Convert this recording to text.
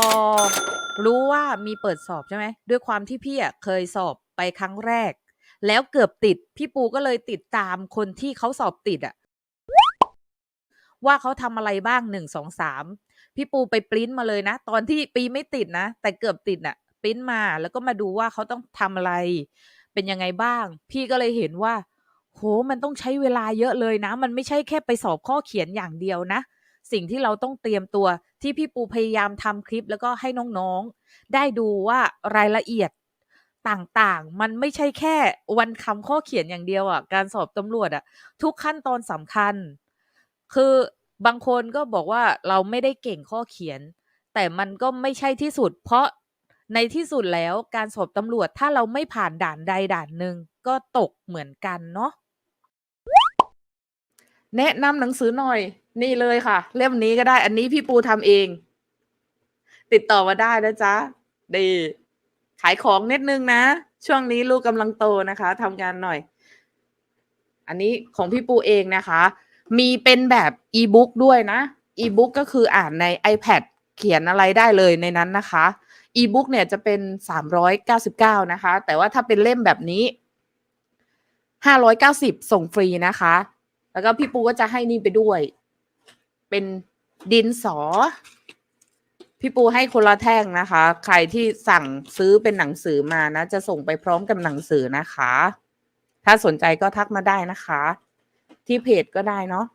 อรู้ว่ามีเปิดสอบใช่ไหมด้วยความที่พี่อะเคยสอบไปครั้งแรก แล้วเกือบติด พี่ปูก็เลยติดตามคนที่เขาสอบติดอะว่าเขาทำอะไรบ้างหนึ่งสองสามพี่ปูไปปริ้นมาเลยนะ ตอนที่ปีไม่ติดนะ แต่เกือบติดอะปริ้นมาแล้วก็มาดูว่าเขาต้องทำอะไร เป็นยังไงบ้าง พี่ก็เลยเห็นว่า โหมันต้องใช้เวลาเยอะเลยนะ มันไม่ใช่แค่ไปสอบข้อเขียนอย่างเดียวนะ สิ่งที่เราต้องเตรียมตัวที่พี่ปูพยายามทำคลิปแล้วก็ให้น้องๆ ได้ดูว่ารายละเอียดต่างๆ มันไม่ใช่แค่วันคำข้อเขียนอย่างเดียวอะ การสอบตำรวจอะ ทุกขั้นตอนสำคัญ คือบางคนก็บอกว่าเราไม่ได้เก่งข้อเขียน แต่มันก็ไม่ใช่ที่สุด เพราะในที่สุดแล้วการสอบตำรวจถ้าเราไม่ผ่านด่านใดด่านหนึ่งก็ตกเหมือนกันเนาะแนะนำหนังสือหน่อย นี่เลยค่ะ เล่มนี้ก็ได้ อันนี้พี่ปูทำเอง ติดต่อมาได้นะจ๊ะดีขายของนิดนึงนะ ช่วงนี้ลูกกำลังโตนะคะทำงานหน่อย อันนี้ของพี่ปูเองนะคะ มีเป็นแบบอีบุ๊กด้วยนะอีบุ๊กก็คืออ่านใน iPad เขียนอะไรได้เลยในนั้นนะคะอีบุ๊กเนี่ยจะเป็น 399 นะคะ แต่ว่าถ้าเป็นเล่มแบบนี้ 590 ส่งฟรีนะคะ แล้วก็พี่ปูก็จะให้นี่ไปด้วย เป็นดินสอ พี่ปูให้คนละแท่งนะคะ ใครที่สั่งซื้อเป็นหนังสือมานะ จะส่งไปพร้อมกับหนังสือนะคะ ถ้าสนใจก็ทักมาได้นะคะ ที่เพจก็ได้เนาะ